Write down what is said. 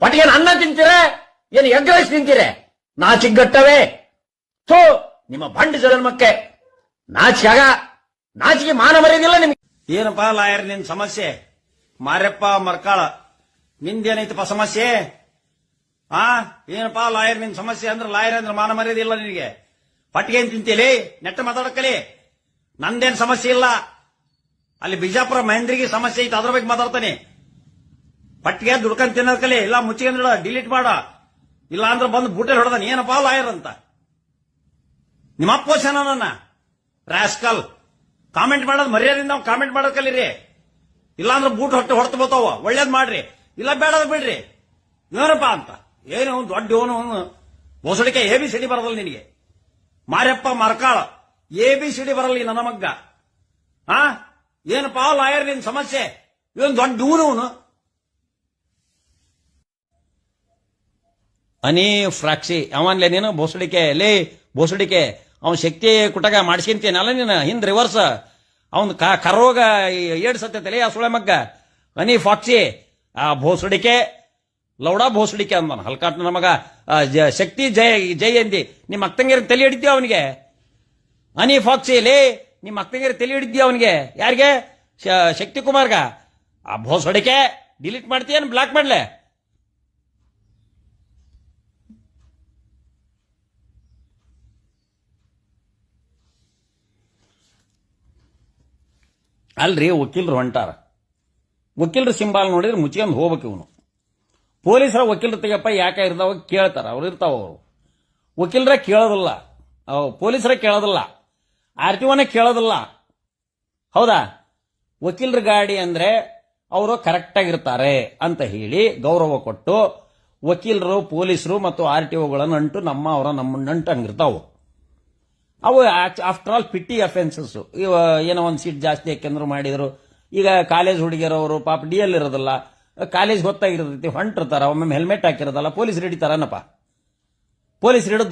ಪಟಿಗೆ ಅನ್ನ ತಿಂತೀರ? ಏನು egg rice ತಿಂತೀರ? ನಾಚಿಗಟ್ಟವೇ ಥೋ, ನಿಮ್ಮ ಬಂಡ ಜನ್ಮಕ್ಕೆ ನಾಚಿಕಾಗ ನಾಚಿಗೆ ಮಾನ ಮರೆಯೋದಿಲ್ಲ ನಿಮ್ಗೆ. ಏನಪ್ಪ ಲಾಯರ್, ನಿನ್ ಸಮಸ್ಯೆ? ಮಾರ್ಯಪ್ಪ ಮರ್ಕಾಳ, ನಿಂದೇನೈತಪ್ಪ ಸಮಸ್ಯೆ? ಆ, ಏನಪ್ಪ ಲಾಯರ್, ನಿನ್ ಸಮಸ್ಯೆ ಅಂದ್ರೆ ಲಾಯರ್ ಅಂದ್ರೆ ಮಾನ ಮರೆಯದಿಲ್ಲ ನಿನಗೆ. ಪಟ್ಟಿಗೆ ಏನ್ ತಿಂತೀಲಿ ನೆಟ್ಟ ಮಾತಾಡಕ್ಕಲಿ? ನಂದೇನ್ ಸಮಸ್ಯೆ ಇಲ್ಲ? ಅಲ್ಲಿ ಬಿಜಾಪುರ ಮಹೇಂದ್ರಿಗೆ ಸಮಸ್ಯೆ ಐತೆ, ಅದ್ರ ಬಗ್ಗೆ ಮಾತಾಡ್ತಾನೆ. ಪಟ್ಟಿಗೆ ದುಡ್ಕೊಂಡ್ ತಿನ್ನೋದ್ಕಲಿ ಇಲ್ಲ ಮುಚ್ಚಿಗೆ ಡಿಲೀಟ್ ಮಾಡ. ಇಲ್ಲ ಅಂದ್ರೆ ಬಂದು ಬೂಟೆ ಹೊಡೆದ ಏನಪ್ಪ ಲಾಯರ್ ಅಂತ. ನಿಮ್ಮ ಅಪ್ಪೋಷನ ನನ್ನ? ರಾಸ್ಕಲ್. ಕಾಮೆಂಟ್ ಮಾಡೋದು ಮರ್ಯಾದಿಂದ ನಾವು ಕಾಮೆಂಟ್ ಮಾಡೋದ್ ಕಲೀರಿ. ಇಲ್ಲಾಂದ್ರೆ ಬೂಟ್ ಹೊಟ್ಟೆ ಹೊಡ್ತು ಬರ್ತಾವ ಒಳ್ಳೇದ್ ಮಾಡ್ರಿ. ಇಲ್ಲ ಬೇಡದ ಬಿಡ್ರಿ. ಏನಪ್ಪ ಅಂತ. ಏನು ದೊಡ್ಡ ಅವನು ಹೊಸಡಿಕೆ ಎ ಬಿ ಸಿಡಿ ಬರದಲ್ಲ ನಿನಗೆ. ಮಾರ್ಯಪ್ಪ ಮರ್ಕಾಳ, ಎ ಬಿ ಸಿಡಿ ಬರಲ್ಲ ನನ್ನ ಮಗ್ಗ. ಆ? ಏನಪ್ಪ ಲಾಯರ್ ನಿನ್ ಸಮಸ್ಯೆ? ಇವನ್ ದೊಡ್ಡ ಇವನು ಅನಿ ಫ್ರಾಕ್ಷಿ ಅವನ್ಲೆ ನೀನು ಬೋಸಡಿಕೆ, ಲೇ ಬೋಸಡಿಕೆ ಅವನ್ ಶಕ್ತಿ ಕುಟಗ ಮಾಡಿಸ್ಕೊಂತೀನಲ್ಲ ನೀನು, ಹಿಂದ್ ರಿವರ್ಸ್ ಅವನ್ ಕರೋಗ ಏಡ್ ಸತ್ತೈತಲೇ ಆ ಸುಳೆ ಮಗ್ಗ. ಅನಿ ಫಾಕ್ಷಿ ಆ ಭೋಸಡಿಕೆ ಲೌಡ ಭೋಸಡಿಕೆ ಅಂದ್ ಹಲ್ಕಾಟ್ ನಮಗ ಶಕ್ತಿ ಜಯ ಜಯ ಎಂದಿ. ನಿಮ್ಮ ಅಕ್ಕಂಗಿರ ತಲೆ ಹಿಡಿದ್ಯ ಅವನಿಗೆ? ಅನಿ ಫಾಕ್ಷಿ ಲೇ ನಿಮ್ಮ ಅಕ್ಕಂಗಿರ ತಲೆ ಹಿಡಿದ್ಯ ಅವನಿಗೆ? ಯಾರಿಗೆ? ಶಕ್ತಿ ಕುಮಾರ್ಗ. ಆ ಭೋಸಡಿಕೆ ಡಿಲೀಟ್ ಮಾಡ್ತೀಯ ಬ್ಲಾಕ್ ಮಾಡ್ಲೆ? ಅಲ್ರಿ, ವಕೀಲರು ಹೊಂಟಾರ. ವಕೀಲರ ಸಿಂಬಾಲ್ ನೋಡಿದ್ರೆ ಮುಚ್ಕೊಂಡು ಹೋಗ್ಬೇಕು ಇವನು. ಪೊಲೀಸರ ವಕೀಲರ ತೆಗಪ್ಪ ಯಾಕೆ ಇರ್ತಾವ ಕೇಳ್ತಾರ. ಅವ್ರು ಇರ್ತಾವ ಅವರು. ವಕೀಲರ ಕೇಳೋದಿಲ್ಲ. ಪೊಲೀಸರ ಕೇಳೋದಿಲ್ಲ. ಆರ್ ಟಿ ಕೇಳೋದಿಲ್ಲ. ಹೌದಾ? ವಕೀಲರ ಗಾಡಿ ಅಂದ್ರೆ ಅವರು ಕರೆಕ್ಟಾಗಿರ್ತಾರೆ ಅಂತ ಹೇಳಿ ಗೌರವ ಕೊಟ್ಟು ವಕೀಲರು, ಪೊಲೀಸರು ಮತ್ತು ಆರ್ ಟಿ ಒಗಳ ಅಂಟು ನಮ್ಮ ಅವರ ನಮ್ಮ ನಂಟು ಹಂಗಿರ್ತಾವು ಅವು ಆಫ್ಟರ್ ಆಲ್ ಪಿಟಿ ಅಫೆನ್ಸಸ್ ಇವ ಏನೋ ಒಂದು ಸೀಟ್ ಜಾಸ್ತಿ ಯಾಕೆಂದ್ರೂ ಮಾಡಿದ್ರು. ಈಗ ಕಾಲೇಜ್ ಹುಡುಗಿಯರವರು ಪಾಪ ಡಿ ಎಲ್ ಇರೋದಿಲ್ಲ ಕಾಲೇಜ್ ಗೊತ್ತಾಗಿರ್ತೈತಿ ಹೊಂಟಿರ್ತಾರ ಒಮ್ಮೆ ಹೆಲ್ಮೆಟ್ ಹಾಕಿರೋದಲ್ಲ ಪೊಲೀಸ್ ಹಿಡಿತಾರನಪ್ಪ. ಪೊಲೀಸ್ ಹಿಡಿದು